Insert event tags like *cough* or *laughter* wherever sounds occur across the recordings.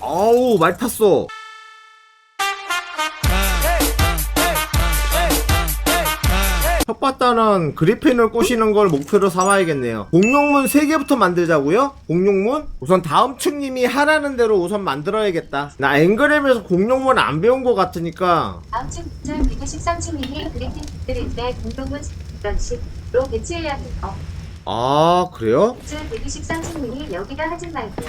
아우 말 탔어 텃밭다는 그리핀을 꼬시는 걸 목표로 삼아야겠네요. 공룡문 3개부터 만들자고요? 공룡문? 우선 다음 층님이 하라는 대로 우선 만들어야겠다. 나 앵그램에서 공룡문 안 배운 것 같으니까 다음 주 113층님이 그리핀 들인데 이런 식으로 배치해야 해요. 아 그래요? 주 123층님이 여기다 하지 말고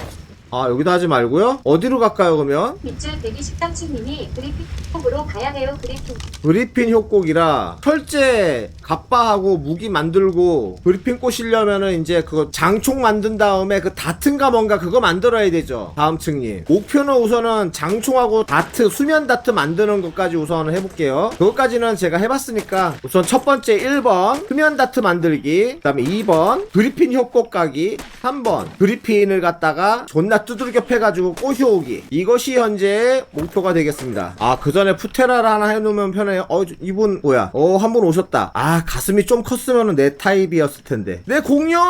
아 여기다 하지 말고요? 어디로 갈까요 그러면? 밑줄 123층님이 그리핀 쪽으로 가야 해요. 그리핀 그리핀 효곡이라 철제 갑바하고 무기 만들고 그리핀 꼬시려면은 이제 그거 장총 만든 다음에 그 다트인가 뭔가 그거 만들어야 되죠 다음 층님 목표는 우선은 장총하고 다트 수면 다트 만드는 것까지 우선 해볼게요 그것까지는 제가 해봤으니까 우선 첫 번째 1번 수면 다트 만들기 그 다음에 2번 그리핀 효곡 가기 3번 그리핀을 갖다가 존나 두들겨 패가지고 꼬셔오기. 이것이 현재 목표가 되겠습니다. 아 그 전에 푸테라를 하나 해놓으면 편해요 어 저- 이분 뭐야? 어 한 분 오셨다. 아 가슴이 좀 컸으면 내 타입이었을 텐데. 내 공룡!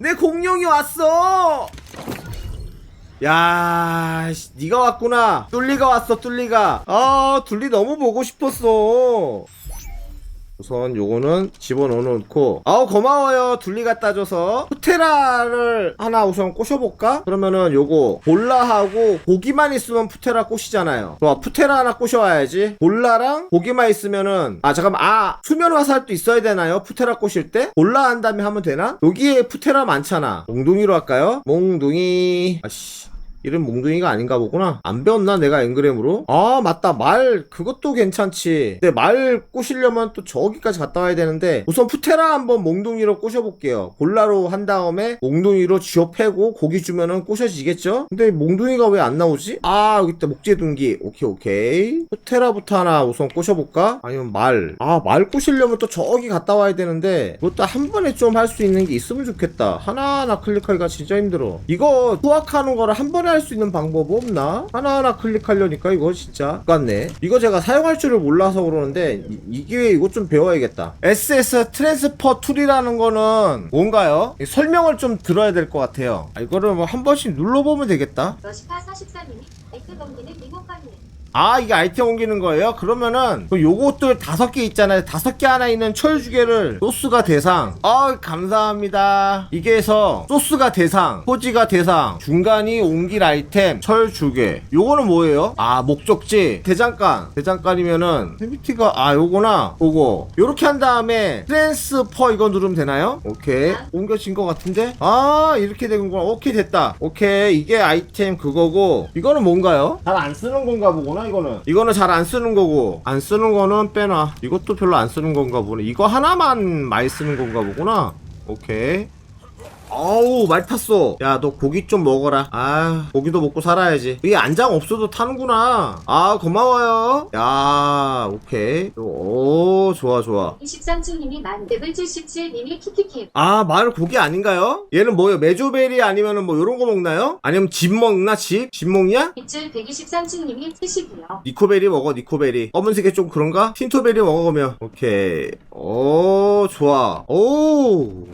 내 공룡이 왔어! 야, 씨, 네가 왔구나. 뚫리가 왔어, 뚫리가. 아, 둘리 너무 보고 싶었어. 우선 요거는 집어넣어 놓고 아우 고마워요 둘리 갖다 줘서 푸테라를 하나 우선 꼬셔볼까? 그러면은 요거 볼라하고 고기만 있으면 푸테라 꼬시잖아요 좋아 푸테라 하나 꼬셔와야지 볼라랑 고기만 있으면은 아 잠깐만 아 수면 화살도 있어야 되나요? 푸테라 꼬실 때? 볼라 한 다음에 하면 되나? 여기에 푸테라 많잖아 몽둥이로 할까요? 몽둥이 아씨 이름 몽둥이가 아닌가 보구나. 안 배웠나 내가 앵그램으로? 아 맞다 말 그것도 괜찮지. 근데 말 꼬시려면 또 저기까지 갔다 와야 되는데 우선 푸테라 한번 몽둥이로 꼬셔볼게요. 볼라로 한 다음에 몽둥이로 쥐어 패고 고기 주면은 꼬셔지겠죠? 근데 몽둥이가 왜 안 나오지? 아 여기 있다 목재둔기. 오케이 오케이. 푸테라부터 하나 우선 꼬셔볼까? 아니면 말. 아 말 꼬시려면 또 저기 갔다 와야 되는데 그것도 한 번에 좀 할 수 있는 게 있으면 좋겠다. 하나하나 클릭하기가 진짜 힘들어. 이거 수확하는 거를 한 번에 할 수 있는 방법 없나? 하나하나 클릭하려니까 이거 진짜 똑같네. 이거 제가 사용할 줄을 몰라서 그러는데 이, 이게 이거 좀 배워야겠다. SS 트랜스퍼 툴이라는 거는 뭔가요? 이 설명을 좀 들어야 될 것 같아요. 아, 이거를 뭐 한 번씩 눌러보면 되겠다. 러시파 44님이 에크 넘기는 미국 관계 아 이게 아이템 옮기는 거예요? 그러면은 그 요것들 다섯 개 있잖아요. 다섯 개 하나 있는 철주개를 소스가 대상. 아 감사합니다. 이게 해서 소스가 대상 포지가 대상 중간이 옮길 아이템 철주개. 요거는 뭐예요? 아 목적지. 대장간. 대장간이면은 헤비티가 아 요거나 요거. 요렇게 한 다음에 트랜스퍼 이거 누르면 되나요? 오케이. 옮겨진 것 같은데? 아 이렇게 되는구나. 오케이 됐다. 오케이. 이게 아이템 그거고. 이거는 뭔가요? 잘 안 쓰는 건가 보구나 이거는? 이거는 잘 안 쓰는 거고. 안 쓰는 거는 빼놔. 이것도 별로 안 쓰는 건가 보네. 이거 하나만 많이 쓰는 건가 보구나. 오케이 아우 말 탔어 야 너 고기 좀 먹어라 아 고기도 먹고 살아야지 이게 안장 없어도 타는구나 아 고마워요 야 오케이 오 좋아 좋아 23층님이 만렙을 77님이 키키키 아, 마을 고기 아닌가요? 얘는 뭐예요? 메조베리 아니면은 뭐 요런 거 먹나요? 아니면 집 먹나? 집? 집 먹냐? 밑줄 123층님이 70이요. 니코베리 먹어, 니코베리. 검은색이 좀 그런가? 틴토베리 먹어보면. 오케이. 오, 좋아. 오.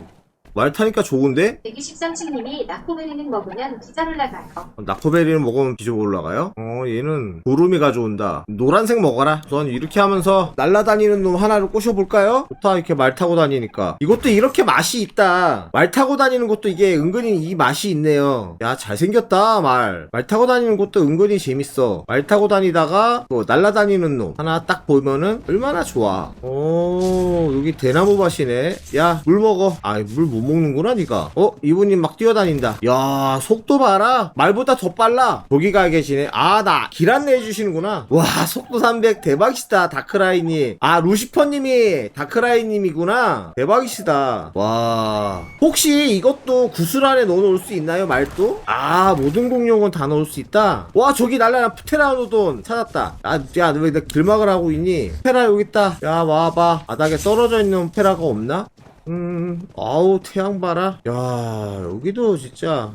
말 타니까 좋은데? 123층님이 나코베리는 먹으면 기잘 올라가요. 나코베리는 먹으면 비조 올라가요? 어, 얘는 구름이 가져온다. 노란색 먹어라. 우선 이렇게 하면서 날라다니는 놈 하나를 꼬셔볼까요? 좋다, 이렇게 말 타고 다니니까. 이것도 이렇게 맛이 있다. 말 타고 다니는 것도 이게 은근히 이 맛이 있네요. 야, 잘생겼다, 말. 말 타고 다니는 것도 은근히 재밌어. 말 타고 다니다가 뭐 날라다니는 놈 하나 딱 보면은 얼마나 좋아. 오, 여기 대나무 밭이네. 야, 물 먹어. 아, 물못 먹는구나, 니가. 어, 이분이 막 뛰어다닌다. 야, 속도 봐라. 말보다 더 빨라. 저기 가 계시네. 아, 나 길 안내해 주시는구나. 와, 속도 300 대박이시다, 다크라인이. 아, 루시퍼님이 다크라인님이구나. 대박이시다. 와. 혹시 이것도 구슬 안에 넣어 놓을 수 있나요, 말도? 아, 모든 공룡은 다 넣을 수 있다. 와, 저기 날라라 프테라노돈 찾았다. 아, 야, 왜나 길막을 하고 있니? 페라 여기 있다. 야, 와봐. 바닥에 떨어져 있는 페라가 없나? 음, 아우, 태양 봐라. 야, 여기도 진짜.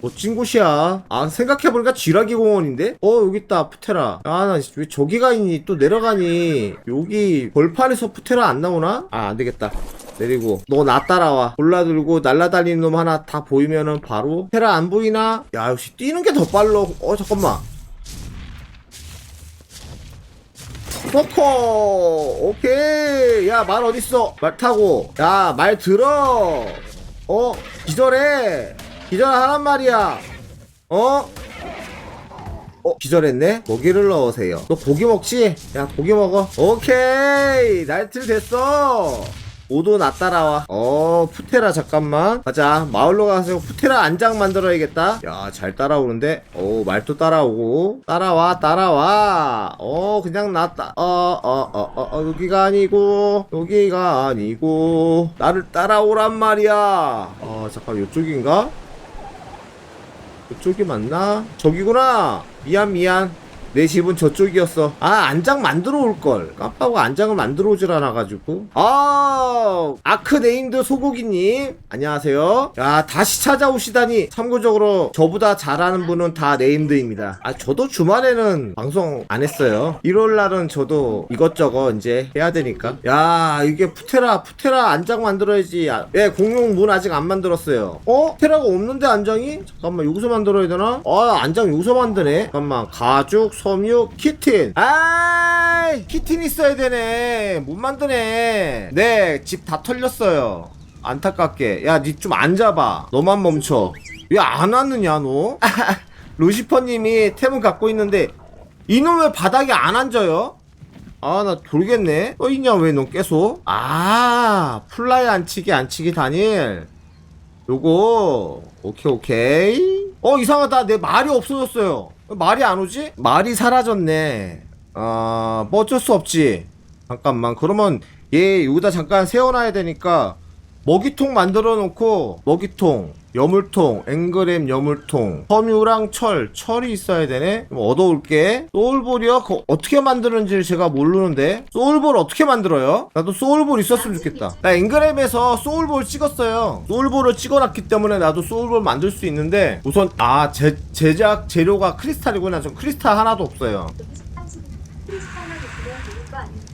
멋진 곳이야. 아, 생각해보니까 쥐라기 공원인데? 어, 여기 있다, 푸테라. 아, 나 왜 저기 가 있니? 또 내려가니? 여기 벌판에서 푸테라 안 나오나? 아, 안 되겠다. 내리고 너 나 따라와 골라 들고 날라다니는 놈 하나 다 보이면은 바로 테라 안 보이나? 야 역시 뛰는 게 더 빨라 어 잠깐만 포커. 오케이. 야 말 어딨어? 말 타고. 야 말 들어. 어? 기절해. 기절하란 말이야. 어? 어 기절했네? 고기를 넣으세요. 너 고기 먹지? 야 고기 먹어. 오케이. 날틀 됐어 모두 나 따라와. 어 푸테라 잠깐만. 가자. 마을로 가서 푸테라 안장 만들어야겠다. 야 잘 따라오는데? 오 말도 따라오고. 따라와 따라와. 어 그냥 나따 어어어 어, 어, 어, 여기가 아니고 여기가 아니고. 나를 따라오란 말이야. 어 잠깐 요쪽인가? 이쪽이 맞나? 저기구나. 미안 미안. 내 집은 저쪽이었어. 아 안장 만들어 올 걸. 깜빡하고 안장을 만들어 오질 않아가지고. 아 아크 네임드 소고기님 안녕하세요. 야 다시 찾아오시다니. 참고적으로 저보다 잘하는 분은 다 네임드입니다. 아 저도 주말에는 방송 안 했어요. 일요일 날은 저도 이것저것 이제 해야 되니까. 야 이게 푸테라 푸테라 안장 만들어야지. 아, 예 공룡 문 아직 안 만들었어요. 어? 테라가 없는데 안장이? 잠깐만 여기서 만들어야 되나? 아 안장 여기서 만드네. 잠깐만 가죽 섬유 키틴. 아 키틴 있어야 되네. 못 만드네. 네 집 다 털렸어요. 안타깝게. 야 니 좀 앉아봐. 너만 멈춰. 왜 안 왔느냐 너? *laughs* 루시퍼님이 템을 갖고 있는데 이놈 왜 바닥에 안 앉아요? 아 나 돌겠네 또 있냐 왜 넌 계속 아 플라이 안치기 안치기 다닐 요거 오케이 오케이 어 이상하다 내 말이 없어졌어요 왜 말이 안 오지? 말이 사라졌네. 아 뭐 어쩔 수 없지. 잠깐만. 그러면 얘 여기다 잠깐 세워놔야 되니까 먹이통 만들어 놓고 먹이통 여물통 앵그램 여물통 섬유랑 철 철이 있어야 되네 좀 얻어올게 소울볼이요? 그거 어떻게 만드는지 제가 모르는데 소울볼 어떻게 만들어요? 나도 소울볼 있었으면 좋겠다 나 앵그램에서 소울볼 찍었어요 소울볼을 찍어놨기 때문에 나도 소울볼 만들 수 있는데 우선 아 제, 제작 재료가 크리스탈이구나 전 크리스탈 하나도 없어요?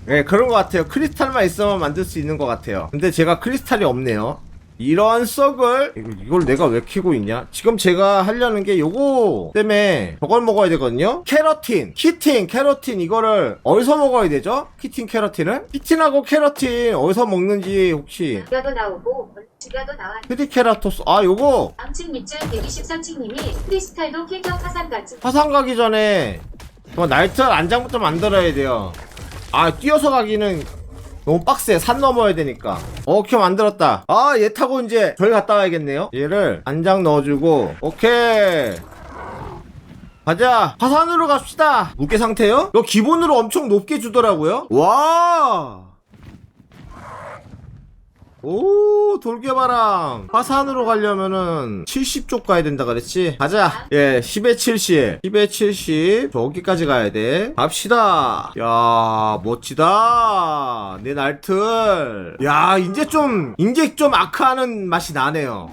네, 그런 것 같아요. 크리스탈만 있으면 만들 수 있는 것 같아요. 근데 제가 크리스탈이 없네요. 이런 썩을 이걸 내가 왜 키고 있냐? 지금 제가 하려는 게 요거 때문에 저걸 먹어야 되거든요. 캐러틴, 키틴, 캐러틴 이거를 어디서 먹어야 되죠? 키틴, 캐러틴은? 키틴하고 캐러틴 어디서 먹는지 혹시 죽여도 나오고 죽여도 나와. 트리케라토스 아 요거 암층 밑줄 123층님이 크리스탈도 캐겨 화산 같은 화상 가기 전에 저 나이트 안장부터 만들어야 돼요. 아 뛰어서 가기는 너무 빡세. 산 넘어야 되니까. 오케이 만들었다. 아 얘 타고 이제 저기 갔다 와야겠네요. 얘를 안장 넣어주고 오케이. 가자. 화산으로 갑시다. 무게 상태요? 이거 기본으로 엄청 높게 주더라고요. 와. 오 돌개바람. 화산으로 가려면은 70쪽 가야 된다 그랬지? 가자. 예 10에 70 10에. 70 저기까지 가야 돼. 갑시다. 야 멋지다. 내 날틀. 야 이제 좀 이제 좀 아크하는 맛이 나네요.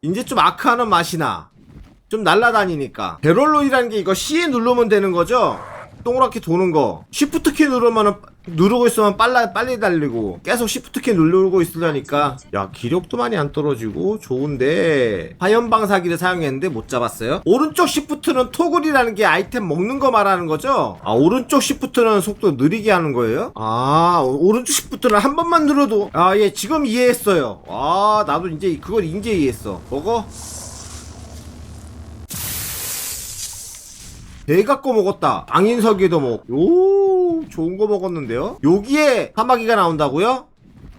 이제 좀 아크하는 맛이 나좀 날라다니니까. 배럴로이라는 게 이거 C 누르면 되는 거죠? 동그랗게 도는 거. 쉬프트 키 누르면은 누르고 있으면 빨라 빨리 달리고 계속 쉬프트 키 누르고 있으려니까 야 기력도 많이 안 떨어지고 좋은데. 화염 방사기를 사용했는데 못 잡았어요? 오른쪽 쉬프트는 토글이라는 게 아이템 먹는 거 말하는 거죠? 아 오른쪽 쉬프트는 속도 느리게 하는 거예요? 아 오- 오른쪽 쉬프트는 한 번만 눌러도. 아 예 지금 이해했어요. 아 나도 이제 그걸 이제 이해했어. 먹어 배 갖고 먹었다. ang인석이도 먹. 오, 좋은 거 먹었는데요? 여기에 사마귀가 나온다고요?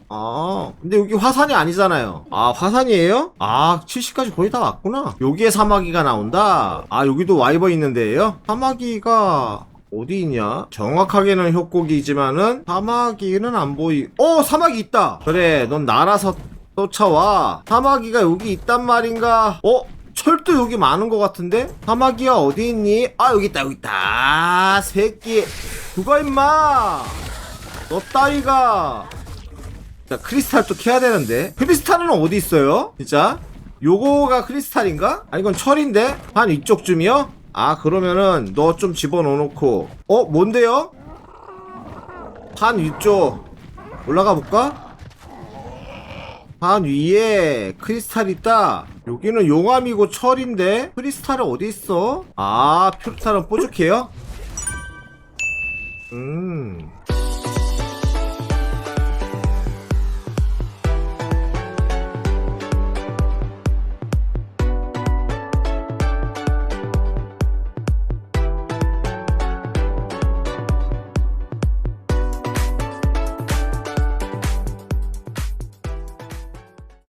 아, 근데 여기 화산이 아니잖아요. 아, 화산이에요? 아, 70까지 거의 다 왔구나. 여기에 사마귀가 나온다. 아, 여기도 와이버 있는데요? 사마귀가 어디 있냐? 정확하게는 협곡이지만은 사마귀는 안 보이. 어, 사마귀 있다. 그래, 넌 날아서 쫓아와. 사마귀가 여기 있단 말인가? 어? 철도 여기 많은 것 같은데? 사마귀야 어디 있니? 아 여기 있다 여기 있다 아, 새끼 누가 임마 너 따위가 자 크리스탈 또 캐야 되는데 크리스탈은 어디 있어요? 진짜? 요거가 크리스탈인가? 아 이건 철인데? 한 이쪽쯤이요? 아 그러면은 너 좀 집어넣어 놓고 어 뭔데요? 한 이쪽 올라가 볼까? 산 위에 크리스탈 있다. 여기는 용암이고 철인데 크리스탈은 어디 있어? 아, 표르타는 뾰족해요? 음.